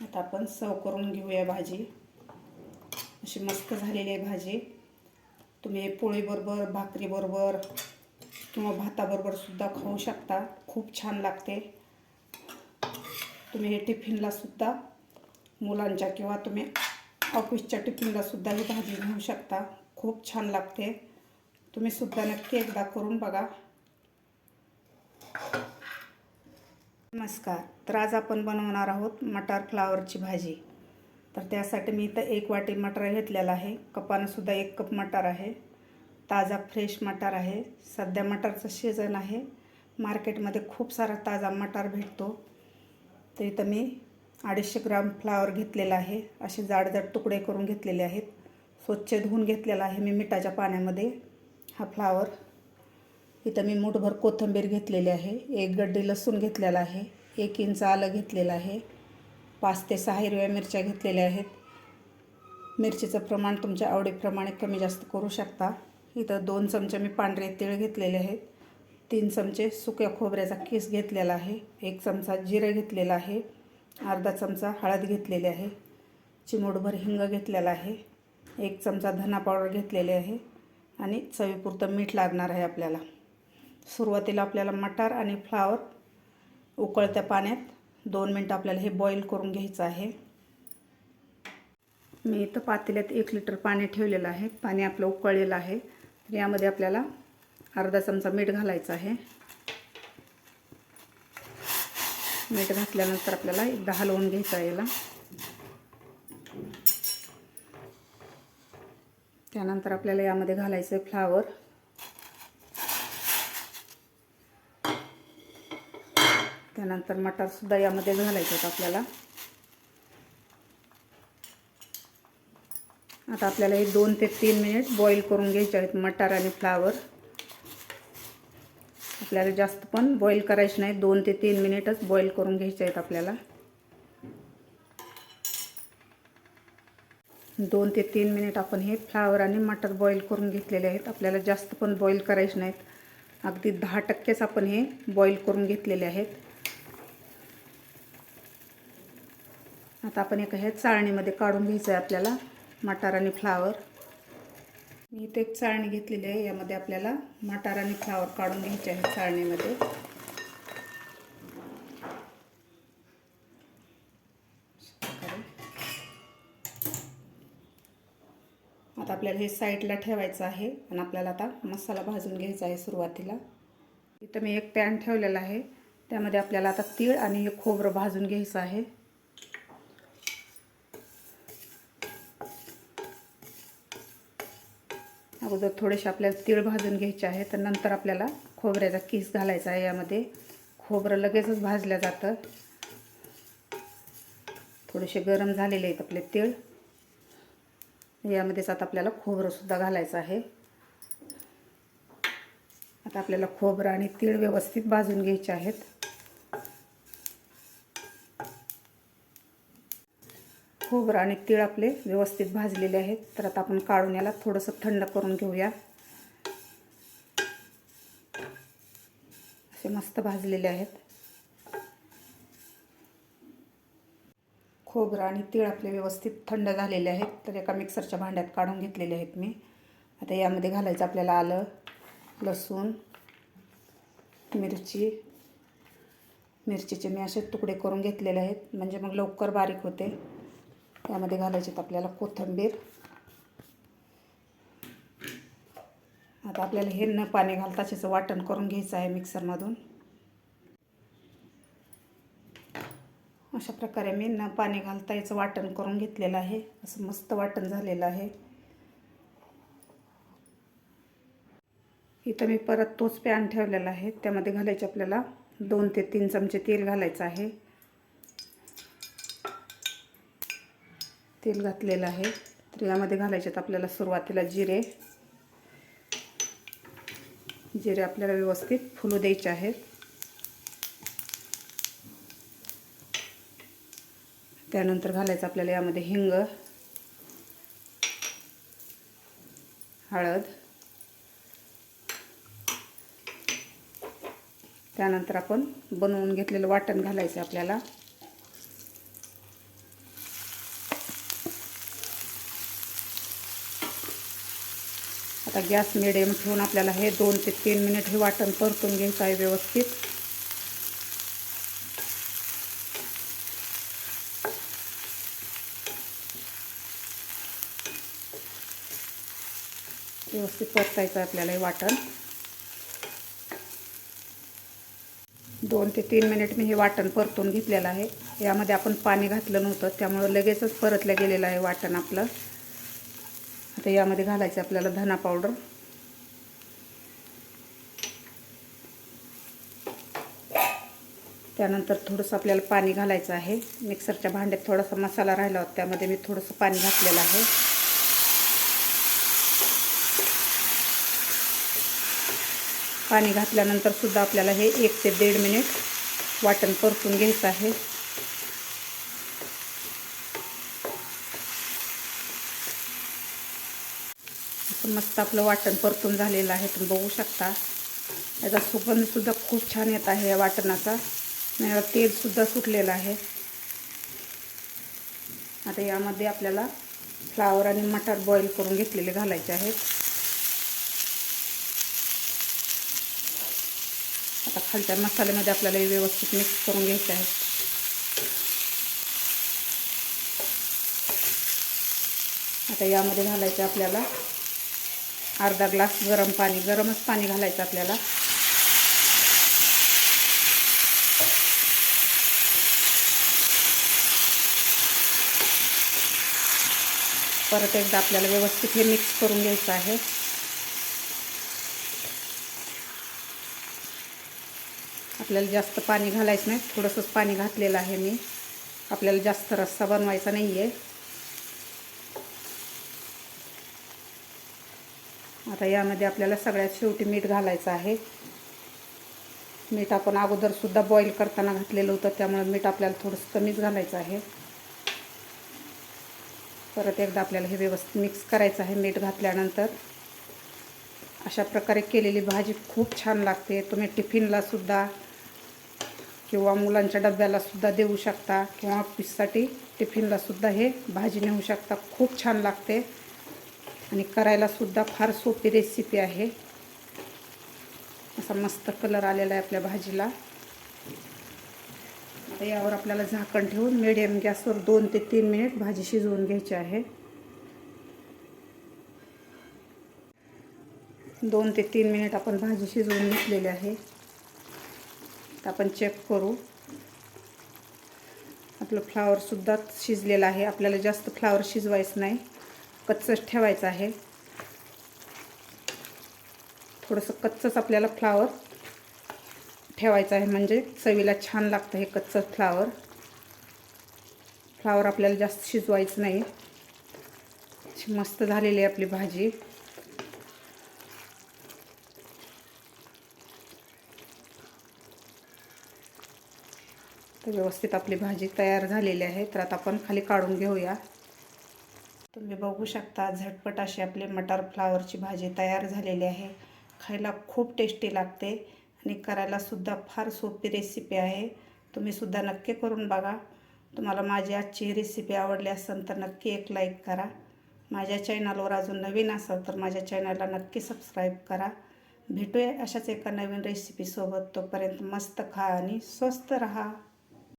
आता आपण सव करून घेऊया भाजी. अशी मस्त झालेली आहे भाजी. तुम्ही पोळीबरोबर भाकरीबरोबर किंवा भाताबरोबर सुद्धा खाऊ शकता. खूप छान लागते. तुम्ही हे टिफिनला सुद्धा मुलांच्या किंवा तुम्ही ऑफिसच्या टिफिनला सुद्धा ही भाजी घेऊ शकता. खूप छान लागते. तुम्ही सुद्धा नक्की एकदा करून बघा. नमस्कार. तर आज आपण बनवणार आहोत मटार फ्लावरची भाजी. तर त्यासाठी मी इथं एक वाटी मटार घेतलेला आहे. कपानंसुद्धा एक कप मटार आहे. ताजा फ्रेश मटार आहे. सध्या मटारचं सीझन आहे. मार्केटमध्ये खूप सारा ताजा मटार भेटतो. तर इथं मी अडीचशे ग्राम फ्लावर घेतलेला आहे. असे जाडजाड तुकडे करून घेतलेले आहेत. स्वच्छ धुवून घेतलेला आहे मी मिठाच्या पाण्यामध्ये हा फ्लावर. इथं मी मूठभर कोथिंबीर घेतलेली आहे एक गड्डी लसूण घेतलेला आहे एक इंच आलं घेतलेलं आहे पाच ते सहा हिरव्या मिरच्या घेतलेल्या आहेत. मिरचीचं प्रमाण तुमच्या आवडीप्रमाणे कमी जास्त करू शकता. इथं दोन चमचे मी पांढरे तीळ घेतलेले आहेत. तीन चमचे सुक्या खोबऱ्याचा किस घेतलेला आहे. एक चमचा जिरं घेतलेला आहे. अर्धा चमचा हळद घेतलेली आहे. चिमूटभर हिंग घेतलेला आहे. एक चमचा धना पावडर घेतलेले आहे. आणि चवीपुरतं मीठ लागणार आहे आपल्याला. सुरुवातीला आपल्याला मटार आणि फ्लावर उकळत्या पाण्यात दोन मिनटं आपल्याला हे बॉईल करून घ्यायचं आहे. मी इथं पातेल्यात एक लिटर पाणी ठेवलेलं आहे. पाणी आपलं उकळलेलं आहे. तर यामध्ये आपल्याला अर्धा चमचा मीठ घालायचं आहे. मीठ घातल्यानंतर आपल्याला एकदा हलवून घ्यायचं आहे याला. त्यानंतर आपल्याला यामध्ये घालायचं आहे फ्लावर. त्यानंतर मटारसुद्धा यामध्ये घालायचे आहेत आपल्याला. आता आपल्याला हे दोन ते तीन मिनिट बॉईल करून घ्यायचे आहेत मटार आणि फ्लावर आपल्याला जास्त पण बॉईल करायचे नाही दोन ते तीन मिनिटच बॉईल करून घ्यायचे आहेत आपल्याला. दोन ते तीन मिनिट आपण हे फ्लावर आणि मटर बॉईल करून घेतलेले आहेत. आपल्याला जास्त पण बॉईल करायचे नाहीत. अगदी दहा टक्केच आपण हे बॉईल करून घेतलेले आहेत. आता आपण एका ह्या चाळणीमध्ये काढून घ्यायचं आहे आपल्याला मटार आणि फ्लावर. मी इथे एक चाळणी घेतलेली आहे यामध्ये आपल्याला मटार आणि फ्लावर काढून घ्यायचे आहे चाळणीमध्ये. आता आपल्याला हे साईडला ठेवायचं आहे आणि आपल्याला आता मसाला भाजून घ्यायचा आहे सुरुवातीला. इथं मी एक पॅन ठेवलेला आहे त्यामध्ये आपल्याला आता तीळ आणि हे खोबरं भाजून घ्यायचं आहे. अगोदर थोडेसे आपल्याला तीळ भाजून घ्यायचे आहे तर नंतर आपल्याला खोबऱ्याचा किस घालायचा आहे यामध्ये. खोबरं लगेचच भाजलं जातं. थोडेसे गरम झालेले आहेत आपले तीळ. यामध्येच आता आपल्याला खोबरंसुद्धा घालायचं आहे. आता आपल्याला खोबरं आणि तीळ व्यवस्थित भाजून घ्यायचे आहेत. खोबरं आणि तीळ आपले व्यवस्थित भाजलेले आहेत. तर आता आपण काढून याला थोडंसं थंड करून घेऊया. असे मस्त भाजलेले आहेत. खोबरं आणि तीळ आपले व्यवस्थित थंड झालेले आहेत. तर एका मिक्सरच्या भांड्यात काढून घेतलेले आहेत मी. आता यामध्ये घालायचं आपल्याला आलं लसूण मिरची. मिरचीचे मी असे तुकडे करून घेतलेले आहेत. म्हणजे मग लवकर बारीक होते. त्यामध्ये घालायचे आपल्याला कोथिंबीर. आता आपल्याला हे न पाणी घालता त्याचं वाटण करून घ्यायचं आहे मिक्सरमधून. अशा प्रकारे मी न पाणी घालता याचं वाटण करून घेतलेलं आहे. असं मस्त वाटण झालेलं आहे. इथं मी परत तोच पॅन ठेवलेला आहे. त्यामध्ये घालायचे आपल्याला दोन ते तीन चमचे तेल घालायचं आहे. तेल घातलेलं आहे. तर यामध्ये घालायचे आपल्याला सुरुवातीला जिरे. जिरे आपल्याला व्यवस्थित फुलू द्यायचे आहेत. त्यानंतर घालायचं आपल्याला यामध्ये हिंग हळद. त्यानंतर आपण बनवून घेतलेलं वाटण घालायचं आपल्याला. आता गॅस मिडियम ठेवून आपल्याला हे दोन ते तीन मिनिट हे वाटण परतून घ्यायचं आहे व्यवस्थित. व्यवस्थित परतायचं आहे आपल्याला हे वाटण. दोन ते तीन मिनिट मी हे वाटण परतून घेतलेलं आहे. यामध्ये आपण पाणी घातलं नव्हतं त्यामुळं लगेचच परतलं गेलेलं आहे वाटण आपलं. आता यामध्ये घालायचं आपल्याला धना पावडर त्यानंतर थोडंसं आपल्याला पाणी घालायचं आहे. मिक्सरच्या भांड्यात थोडासा मसाला राहिला होता त्यामध्ये मी थोडंसं पाणी घातलेलं आहे. पाणी घातल्यानंतर सुद्धा आपल्याला हे एक ते दीड मिनिट वाटण परतून घ्यायचं आहे. मस्त आपलं वाटण परतून झालेलं आहे तुम्ही बघू शकता. याचा सुगंधसुद्धा खूप छान येत आहे या वाटणाचा. याला तेलसुद्धा सुटलेलं आहे. आता यामध्ये आपल्याला फ्लावर आणि मटार बॉईल करून घेतलेले घालायचे आहेत. आता खालच्या मसाल्यामध्ये आपल्याला हे व्यवस्थित मिक्स करून घ्यायचे आहे आता यामध्ये घालायचं आपल्याला अर्धा ग्लास गरम पाणी गरमच पाणी घालायचं आपल्याला. परत एकदा आपल्याला व्यवस्थित हे मिक्स करून घ्यायचं आहे. आपल्याला जास्त पाणी घालायचं नाही थोडंसंच पाणी घातलेलं आहे मी. आपल्याला जास्त रस्सा बनवायचा नाही आहे आता यामध्ये आपल्याला सगळ्यात शेवटी मीठ घालायचं आहे. मीठ आपण अगोदरसुद्धा बॉईल करताना घातलेलं होतं त्यामुळे मीठ आपल्याला थोडंसं कमीच घालायचं आहे. परत एकदा आपल्याला हे व्यवस्थित मिक्स करायचं आहे मीठ घातल्यानंतर. अशा प्रकारे केलेली भाजी खूप छान लागते. तुम्ही टिफिनलासुद्धा किंवा मुलांच्या डब्यालासुद्धा देऊ शकता किंवा ऑफिससाठी टिफिनलासुद्धा हे भाजी नेऊ शकता. खूप छान लागते. आणि करायलासुद्धा फार सोपी रेसिपी आहे. असा मस्त कलर आलेला आहे आपल्या भाजीला. आता यावर आपल्याला झाकण ठेवून मिडियम गॅसवर दोन ते तीन मिनिट भाजी शिजवून घ्यायची आहे. दोन ते तीन मिनिट आपण भाजी शिजवून घेतलेली आहे. आपण चेक करू. आपलं फ्लावरसुद्धा शिजलेलं आहे. आपल्याला जास्त फ्लावर शिजवायचं नाही. कच्चंच ठेवायचं आहे. थोडंसं कच्चंच आपल्याला फ्लावर ठेवायचं आहे. म्हणजे चवीला छान लागतं हे कच्चं फ्लावर फ्लावर आपल्याला जास्त शिजवायचं नाही. मस्त झालेली आहे आपली भाजी. तर व्यवस्थित आपली भाजी तयार झालेली आहे. तर आता आपण खाली काढून घेऊया. तुम्ही बघू शकता झटपट अशी आपली मटार फ्लावरची भाजी तयार झालेली आहे. खायला खूप टेस्टी लागते आणि करायलासुद्धा फार सोपी रेसिपी आहे. तुम्हीसुद्धा नक्की करून बघा. तुम्हाला माझी आजची रेसिपी आवडली असेल तर नक्की एक लाईक करा. माझ्या चॅनलवर अजून नवीन असाल तर माझ्या चॅनलला नक्की सबस्क्राईब करा. भेटूया अशाच एका नवीन रेसिपीसोबत तोपर्यंत मस्त खा आणि स्वस्त रहा.